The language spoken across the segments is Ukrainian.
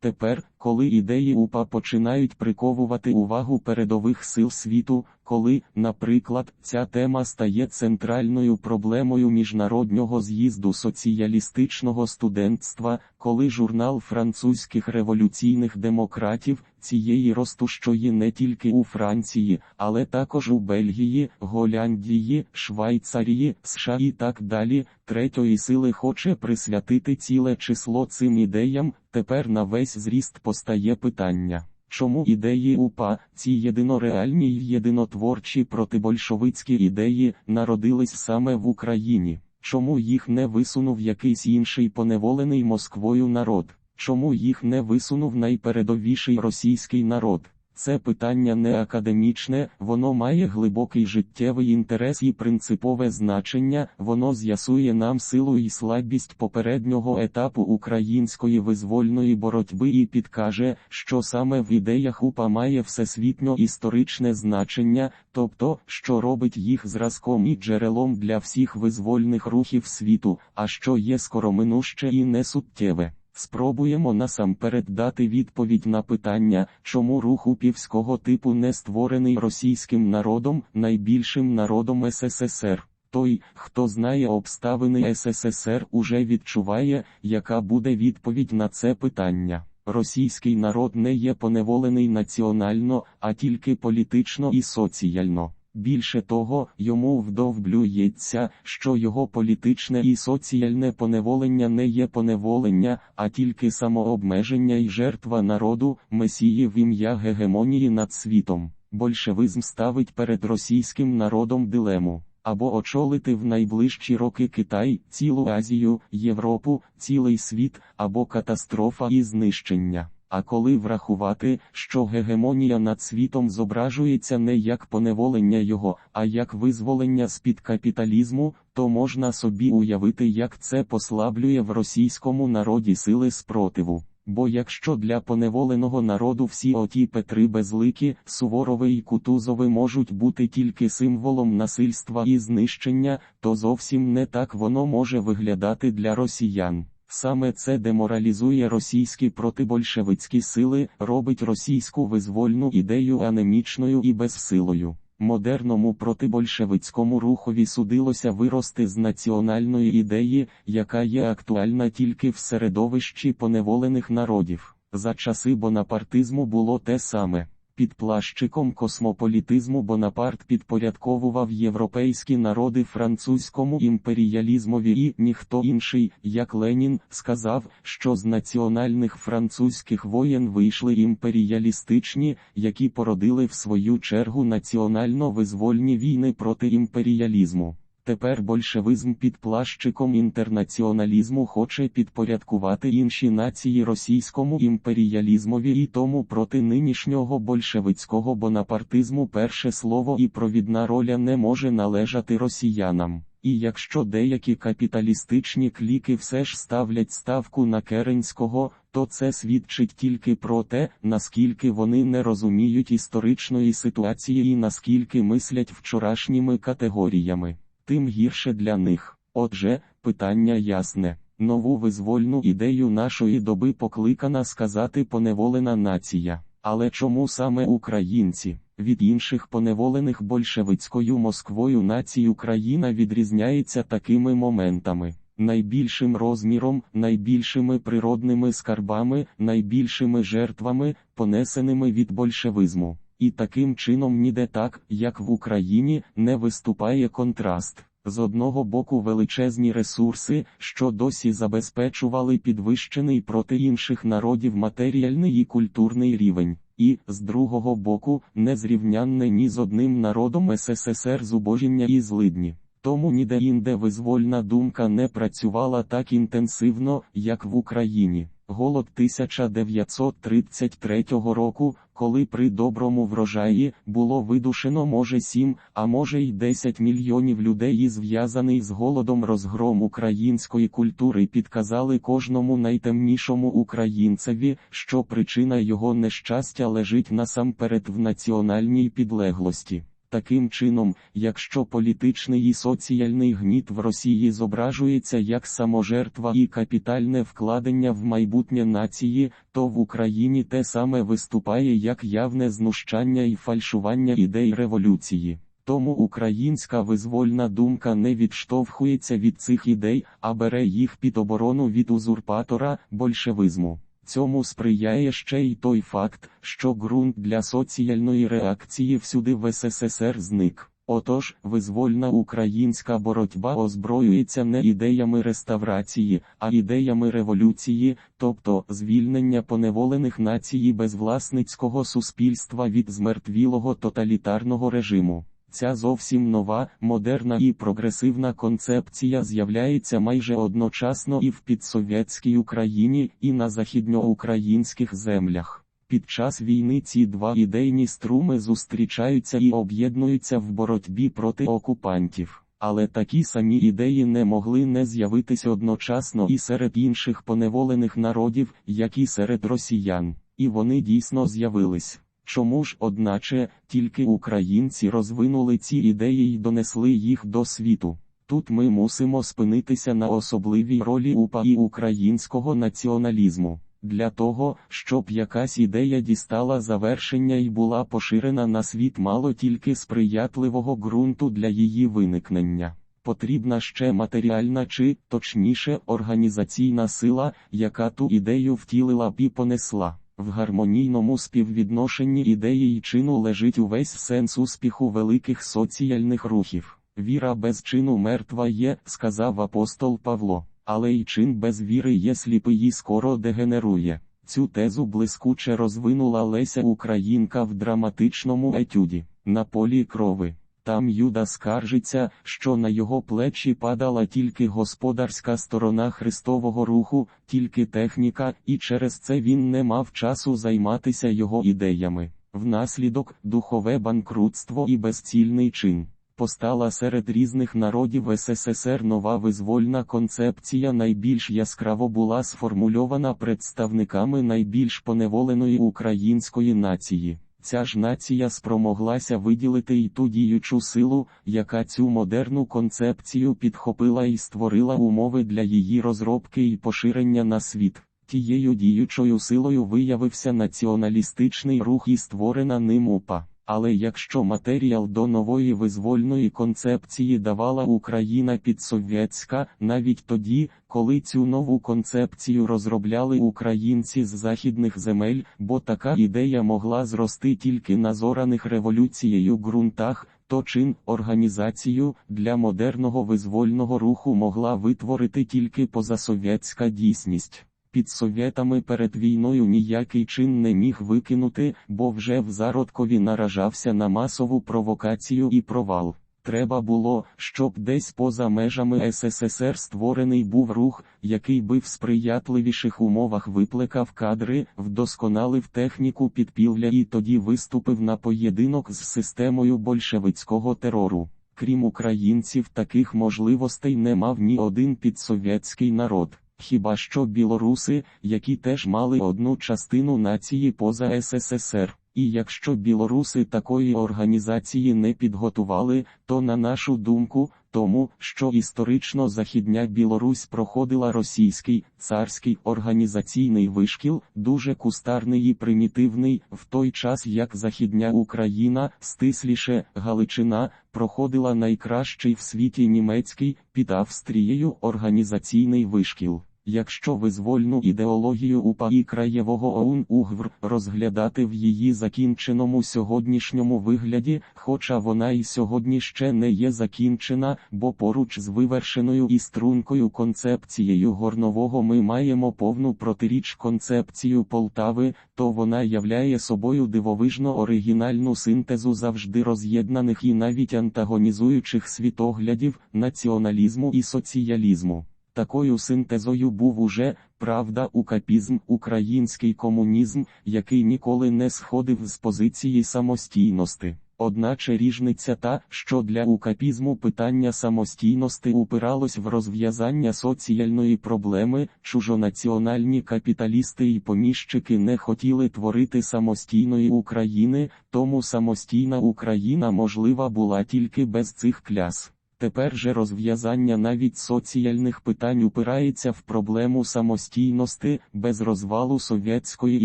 Тепер, коли ідеї УПА починають приковувати увагу передових сил світу, коли, наприклад, ця тема стає центральною проблемою міжнародного з'їзду соціалістичного студентства, коли журнал французьких революційних демократів цієї ростущої не тільки у Франції, але також у Бельгії, Голландії, Швайцарії, США і так далі, третьої сили хоче присвятити ціле число цим ідеям, тепер на весь зріст постає питання. Чому ідеї УПА, ці єдинореальні й єдинотворчі протибольшовицькі ідеї, народились саме в Україні? Чому їх не висунув якийсь інший поневолений Москвою народ? Чому їх не висунув найпередовіший російський народ? Це питання не академічне, воно має глибокий життєвий інтерес і принципове значення, воно з'ясує нам силу і слабість попереднього етапу української визвольної боротьби і підкаже, що саме в ідеях УПА має всесвітньо історичне значення, тобто, що робить їх зразком і джерелом для всіх визвольних рухів світу, а що є скороминуще і несуттєве. Спробуємо насамперед дати відповідь на питання, чому рух упівського типу не створений російським народом, найбільшим народом СССР. Той, хто знає обставини СССР, уже відчуває, яка буде відповідь на це питання. Російський народ не є поневолений національно, а тільки політично і соціально. Більше того, йому вдовблюється, що його політичне і соціальне поневолення не є поневолення, а тільки самообмеження і жертва народу, месії в ім'я гегемонії над світом. Большевизм ставить перед російським народом дилему. Або очолити в найближчі роки Китай, цілу Азію, Європу, цілий світ, або катастрофа і знищення. А коли врахувати, що гегемонія над світом зображується не як поневолення його, а як визволення з-під капіталізму, то можна собі уявити, як це послаблює в російському народі сили спротиву. Бо якщо для поневоленого народу всі оті Петри Безликі, Суворови і Кутузови можуть бути тільки символом насильства і знищення, то зовсім не так воно може виглядати для росіян. Саме це деморалізує російські протибольшевицькі сили, робить російську визвольну ідею анемічною і безсилою. Модерному протибольшевицькому рухові судилося вирости з національної ідеї, яка є актуальна тільки в середовищі поневолених народів. За часи бонапартизму було те саме. Під плащиком космополітизму Бонапарт підпорядковував європейські народи французькому імперіалізмові і ніхто інший, як Ленін, сказав, що з національних французьких воєн вийшли імперіалістичні, які породили в свою чергу національно визвольні війни проти імперіалізму. Тепер большевизм під плащиком інтернаціоналізму хоче підпорядкувати інші нації російському імперіалізмові і тому проти нинішнього большевицького бонапартизму перше слово і провідна роля не може належати росіянам. І якщо деякі капіталістичні кліки все ж ставлять ставку на Керенського, то це свідчить тільки про те, наскільки вони не розуміють історичної ситуації і наскільки мислять вчорашніми категоріями тим гірше для них. Отже, питання ясне. Нову визвольну ідею нашої доби покликана сказати поневолена нація. Але чому саме українці? Від інших поневолених большевицькою Москвою націй Україна відрізняється такими моментами. Найбільшим розміром, найбільшими природними скарбами, найбільшими жертвами, понесеними від большевизму. І таким чином ніде так, як в Україні, не виступає контраст. З одного боку величезні ресурси, що досі забезпечували підвищений проти інших народів матеріальний і культурний рівень, і, з другого боку, незрівнянне ні з одним народом СССР зубожіння і злидні. Тому ніде інде визвольна думка не працювала так інтенсивно, як в Україні. Голод 1933 року, коли при доброму врожаї було видушено може 7, а може й 10 мільйонів людей і зв'язаний з голодом розгром української культури підказали кожному найтемнішому українцеві, що причина його нещастя лежить насамперед в національній підлеглості. Таким чином, якщо політичний і соціальний гніт в Росії зображується як саможертва і капітальне вкладення в майбутнє нації, то в Україні те саме виступає як явне знущання і фальшування ідей революції. Тому українська визвольна думка не відштовхується від цих ідей, а бере їх під оборону від узурпатора большевизму. Цьому сприяє ще й той факт, що ґрунт для соціальної реакції всюди в СССР зник. Отож, визвольна українська боротьба озброюється не ідеями реставрації, а ідеями революції, тобто звільнення поневолених нації безвласницького суспільства від змертвілого тоталітарного режиму. Ця зовсім нова, модерна і прогресивна концепція з'являється майже одночасно і в підсовєтській Україні, і на західноукраїнських землях. Під час війни ці два ідейні струми зустрічаються і об'єднуються в боротьбі проти окупантів. Але такі самі ідеї не могли не з'явитися одночасно і серед інших поневолених народів, як і серед росіян. І вони дійсно з'явились. Чому ж, одначе, тільки українці розвинули ці ідеї і донесли їх до світу? Тут ми мусимо спинитися на особливій ролі УПА і українського націоналізму. Для того, щоб якась ідея дістала завершення і була поширена на світ мало тільки сприятливого ґрунту для її виникнення. Потрібна ще матеріальна чи, точніше, організаційна сила, яка ту ідею втілила б і понесла. В гармонійному співвідношенні ідеї і чину лежить увесь сенс успіху великих соціальних рухів. Віра без чину мертва є, сказав апостол Павло, але й чин без віри є сліпий і скоро дегенерує. Цю тезу блискуче розвинула Леся Українка в драматичному етюді на полі крови. Там Юда скаржиться, що на його плечі падала тільки господарська сторона Христового руху, тільки техніка, і через це він не мав часу займатися його ідеями. Внаслідок духове банкрутство і безцільний чин. Постала серед різних народів СССР нова визвольна концепція найбільш яскраво була сформульована представниками найбільш поневоленої української нації. Ця ж нація спромоглася виділити й ту діючу силу, яка цю модерну концепцію підхопила і створила умови для її розробки і поширення на світ. Тією діючою силою виявився націоналістичний рух і створена ним УПА. Але якщо матеріал до нової визвольної концепції давала Україна підсовєтська, навіть тоді, коли цю нову концепцію розробляли українці з західних земель, бо така ідея могла зрости тільки на зораних революцією ґрунтах, то чин організацію для модерного визвольного руху могла витворити тільки позасовєтська дійсність. Під совєтами перед війною ніякий чин не міг викинути, бо вже в зародкові наражався на масову провокацію і провал. Треба було, щоб десь поза межами СССР створений був рух, який би в сприятливіших умовах викликав кадри, вдосконалив техніку підпілля і тоді виступив на поєдинок з системою большевицького терору. Крім українців, таких можливостей не мав ні один підсовєтський народ. Хіба що білоруси, які теж мали одну частину нації поза СССР. І якщо білоруси такої організації не підготували, то на нашу думку, тому що історично Західня Білорусь проходила російський царський організаційний вишкіл, дуже кустарний і примітивний, в той час як Західня Україна, стисліше Галичина, проходила найкращий в світі німецький під Австрією організаційний вишкіл. Якщо визвольну ідеологію УПА і краєвого ОУН УГВР розглядати в її закінченому сьогоднішньому вигляді, хоча вона і сьогодні ще не є закінчена, бо поруч з вивершеною і стрункою концепцією горнового ми маємо повну протиріч концепцію Полтави, то вона являє собою дивовижно оригінальну синтезу завжди роз'єднаних і навіть антагонізуючих світоглядів, націоналізму і соціалізму. Такою синтезою був уже правда укапізм, український комунізм, який ніколи не сходив з позиції самостійності. Одначе ріжниця та, що для укапізму питання самостійності упиралось в розв'язання соціальної проблеми, чужонаціональні капіталісти і поміщики не хотіли творити самостійної України, тому самостійна Україна можлива була тільки без цих кляс. Тепер же розв'язання навіть соціальних питань упирається в проблему самостійності, без розвалу Совєтської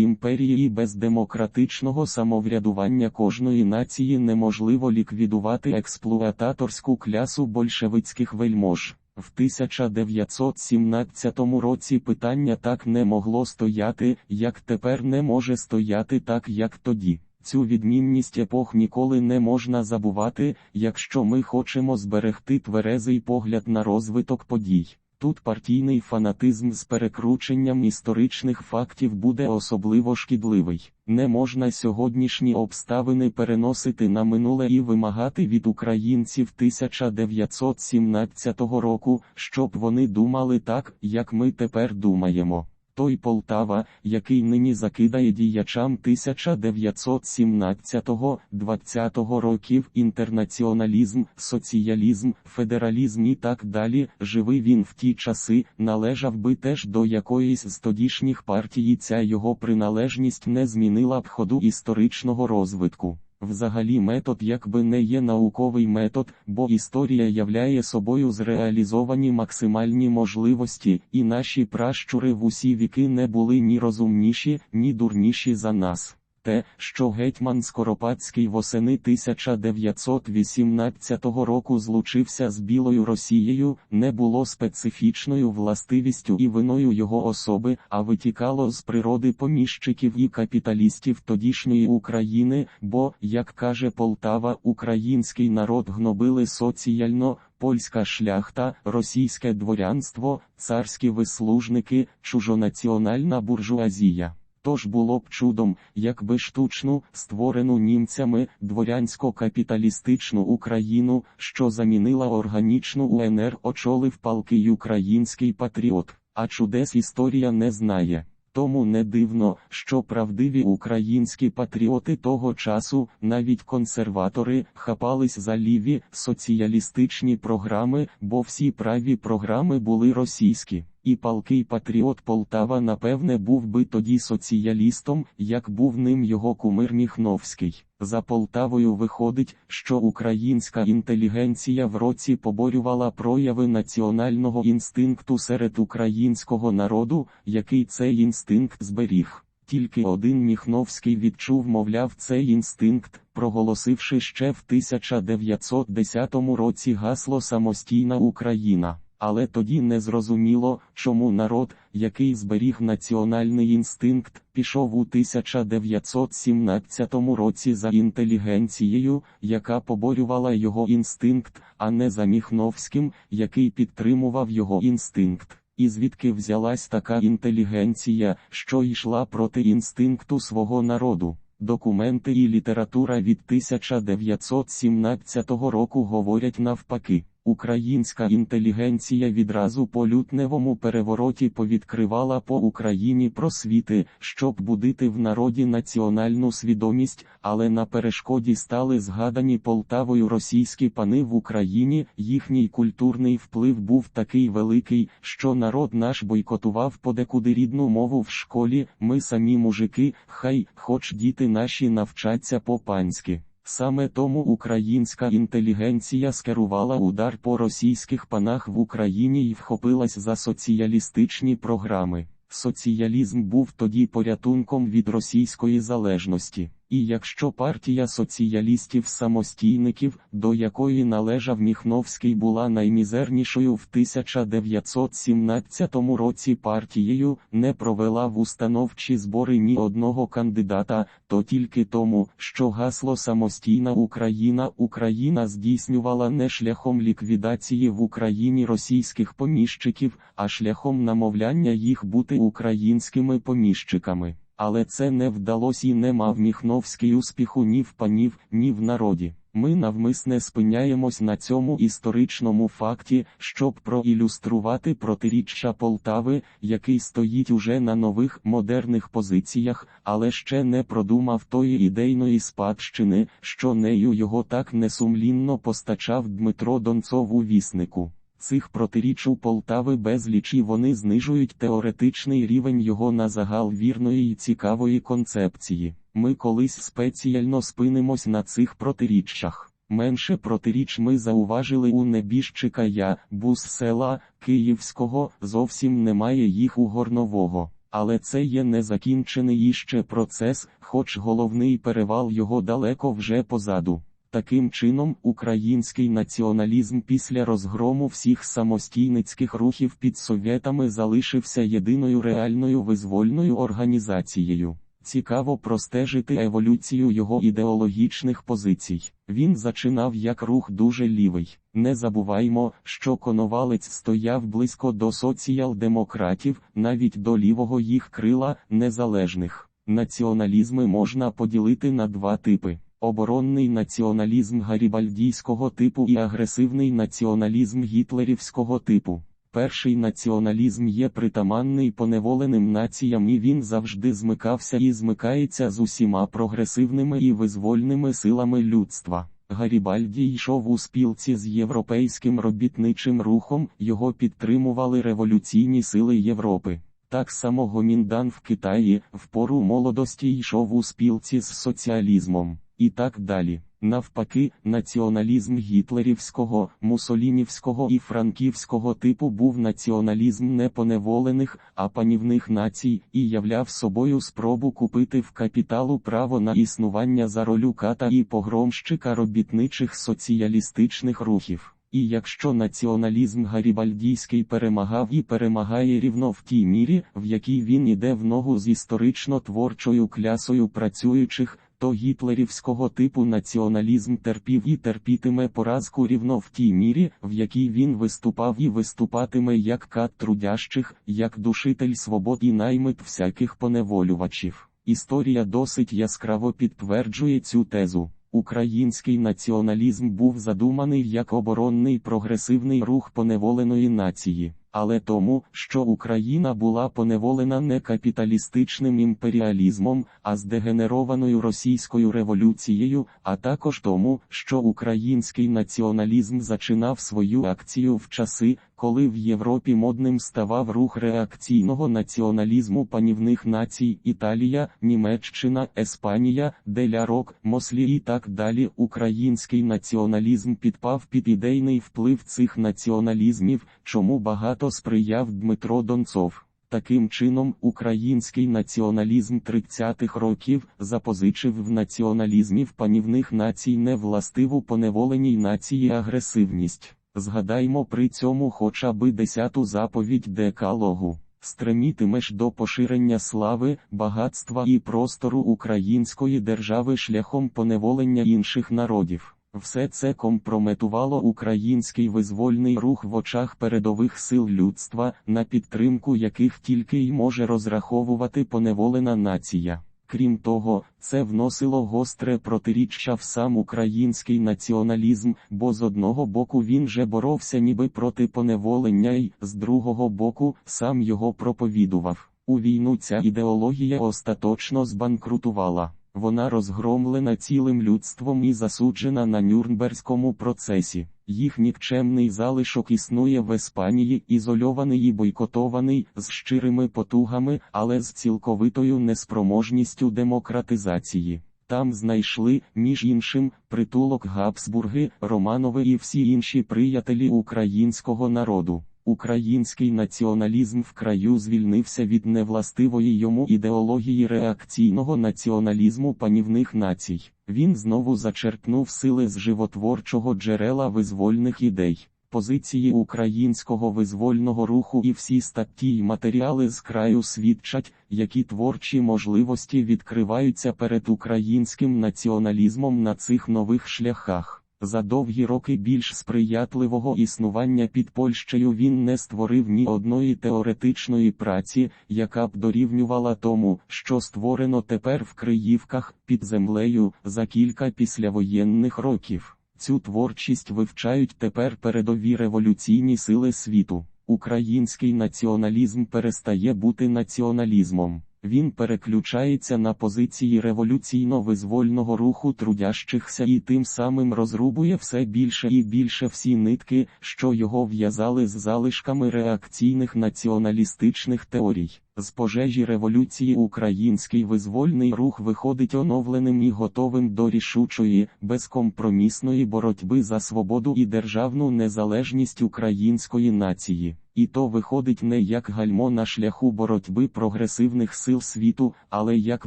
імперії і без демократичного самоврядування кожної нації неможливо ліквідувати експлуататорську клясу большевицьких вельмож. В 1917 році питання так не могло стояти, як тепер не може стояти так, як тоді. Цю відмінність епох ніколи не можна забувати, якщо ми хочемо зберегти тверезий погляд на розвиток подій. Тут партійний фанатизм з перекрученням історичних фактів буде особливо шкідливий. Не можна сьогоднішні обставини переносити на минуле і вимагати від українців 1917 року, щоб вони думали так, як ми тепер думаємо. Той Полтава, який нині закидає діячам 1917-20 років інтернаціоналізм, соціалізм, федералізм і так далі, живий він в ті часи, належав би теж до якоїсь з тодішніх партій, і ця його приналежність не змінила б ходу історичного розвитку. Взагалі метод якби не є науковий метод, бо історія являє собою зреалізовані максимальні можливості, і наші пращури в усі віки не були ні розумніші, ні дурніші за нас. Те, що гетьман Скоропадський восени 1918 року злучився з Білою Росією, не було специфічною властивістю і виною його особи, а витікало з природи поміщиків і капіталістів тодішньої України, бо, як каже Полтава, український народ гнобили соціально. Польська шляхта, російське дворянство, царські вислужники, чужонаціональна буржуазія. Тож було б чудом, якби штучну, створену німцями, дворянсько-капіталістичну Україну, що замінила органічну УНР, очолив палкий український патріот, а чудес історія не знає. Тому не дивно, що правдиві українські патріоти того часу, навіть консерватори, хапались за ліві соціалістичні програми, бо всі праві програми були російські. І палкий патріот Полтава, напевне, був би тоді соціалістом, як був ним його кумир Міхновський. За Полтавою виходить, що українська інтелігенція в році поборювала прояви національного інстинкту серед українського народу, який цей інстинкт зберіг. Тільки один Міхновський відчув, мовляв, цей інстинкт, проголосивши ще в 1910 році гасло Самостійна Україна. Але тоді не зрозуміло, чому народ, який зберіг національний інстинкт, пішов у 1917 році за інтелігенцією, яка поборювала його інстинкт, а не за Міхновським, який підтримував його інстинкт. І звідки взялась така інтелігенція, що йшла проти інстинкту свого народу. Документи і література від 1917 року говорять навпаки. Українська інтелігенція відразу по лютневому перевороті повідкривала по Україні просвіти, щоб будити в народі національну свідомість, але на перешкоді стали згадані Полтавою російські пани в Україні. Їхній культурний вплив був такий великий, що народ наш бойкотував подекуди рідну мову в школі. Ми самі мужики, хай, хоч діти наші навчаться по панськи. Саме тому українська інтелігенція скерувала удар по російських панах в Україні і вхопилась за соціалістичні програми. Соціалізм був тоді порятунком від російської залежності. І якщо партія соціалістів-самостійників, до якої належав Міхновський, була наймізернішою в 1917 році партією, не провела в установчі збори ні одного кандидата, то тільки тому, що гасло самостійна Україна Україна здійснювала не шляхом ліквідації в Україні російських поміщиків, а шляхом намовляння їх бути українськими поміщиками. Але це не вдалося і не мав Міхновський успіху ні в панів, ні в народі. Ми навмисне спиняємось на цьому історичному факті, щоб проілюструвати протиріччя Полтави, який стоїть уже на нових модерних позиціях, але ще не продумав тої ідейної спадщини, що нею його так несумлінно постачав Дмитро Донцов у віснику. Цих протиріч у Полтави безліч і вони знижують теоретичний рівень його на загал вірної і цікавої концепції. Ми колись спеціально спинимось на цих протиріччях. Менше протиріч ми зауважили у небіжчика я, бус села Київського, зовсім немає їх у горнового. Але це є незакінчений іще процес, хоч головний перевал його далеко вже позаду. Таким чином, український націоналізм після розгрому всіх самостійницьких рухів під совєтами залишився єдиною реальною визвольною організацією. Цікаво простежити еволюцію його ідеологічних позицій. Він зачинав як рух дуже лівий. Не забуваймо, що Коновалець стояв близько до соціал-демократів, навіть до лівого їх крила незалежних. Націоналізми можна поділити на два типи. Оборонний націоналізм гарібальдійського типу і агресивний націоналізм гітлерівського типу. Перший націоналізм є притаманний поневоленим націям і він завжди змикався і змикається з усіма прогресивними і визвольними силами людства. Гарібальді йшов у спілці з європейським робітничим рухом, його підтримували революційні сили Європи. Так само Гоміндан в Китаї в пору молодості йшов у спілці з соціалізмом, і так далі. Навпаки, націоналізм гітлерівського, мусолінівського і франківського типу був націоналізм не поневолених, а панівних націй і являв собою спробу купити в капіталу право на існування за ролю ката і погромщика робітничих соціалістичних рухів. І якщо націоналізм гарібальдійський перемагав і перемагає рівно в тій мірі, в якій він іде в ногу з історично творчою клясою працюючих, то гітлерівського типу націоналізм терпів і терпітиме поразку рівно в тій мірі, в якій він виступав і виступатиме як кат трудящих, як душитель свобод і наймит всяких поневолювачів. Історія досить яскраво підтверджує цю тезу. Український націоналізм був задуманий як оборонний прогресивний рух поневоленої нації, але тому, що Україна була поневолена не капіталістичним імперіалізмом, а здегенерованою російською революцією, а також тому, що український націоналізм зачинав свою акцію в часи, коли в Європі модним ставав рух реакційного націоналізму панівних націй Італія, Німеччина, Еспанія, Делярок, Мослі і так далі. Український націоналізм підпав під ідейний вплив цих націоналізмів, чому багато сприяв Дмитро Донцов. Таким чином, український націоналізм 30-х років запозичив в націоналізмів панівних націй невластиву поневоленій нації агресивність. Згадаймо при цьому хоча би десяту заповідь декалогу. Стремітимеш до поширення слави, багатства і простору української держави шляхом поневолення інших народів. Все це компрометувало український визвольний рух в очах передових сил людства, на підтримку яких тільки й може розраховувати поневолена нація. Крім того, це вносило гостре протиріччя в сам український націоналізм, бо з одного боку він же боровся ніби проти поневолення й, з другого боку, сам його проповідував. У війну ця ідеологія остаточно збанкрутувала. Вона розгромлена цілим людством і засуджена на Нюрнберзькому процесі. Їх нікчемний залишок існує в Іспанії, ізольований і бойкотований, з щирими потугами, але з цілковитою неспроможністю демократизації. Там знайшли, між іншим, притулок Габсбурги, Романови і всі інші приятелі українського народу. Український націоналізм в краю звільнився від невластивої йому ідеології реакційного націоналізму панівних націй. Він знову зачерпнув сили з животворчого джерела визвольних ідей. Позиції українського визвольного руху і всі статті й матеріали з краю свідчать, які творчі можливості відкриваються перед українським націоналізмом на цих нових шляхах. За довгі роки більш сприятливого існування під Польщею він не створив ні одної теоретичної праці, яка б дорівнювала тому, що створено тепер в Криївках під землею за кілька післявоєнних років. Цю творчість вивчають тепер передові революційні сили світу. Український націоналізм перестає бути націоналізмом. Він переключається на позиції революційно-визвольного руху трудящихся і тим самим розрубує все більше і більше всі нитки, що його в'язали з залишками реакційних націоналістичних теорій. З пожежі революції український визвольний рух виходить оновленим і готовим до рішучої, безкомпромісної боротьби за свободу і державну незалежність української нації. І то виходить не як гальмо на шляху боротьби прогресивних сил світу, але як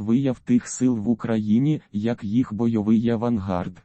вияв тих сил в Україні, як їх бойовий авангард.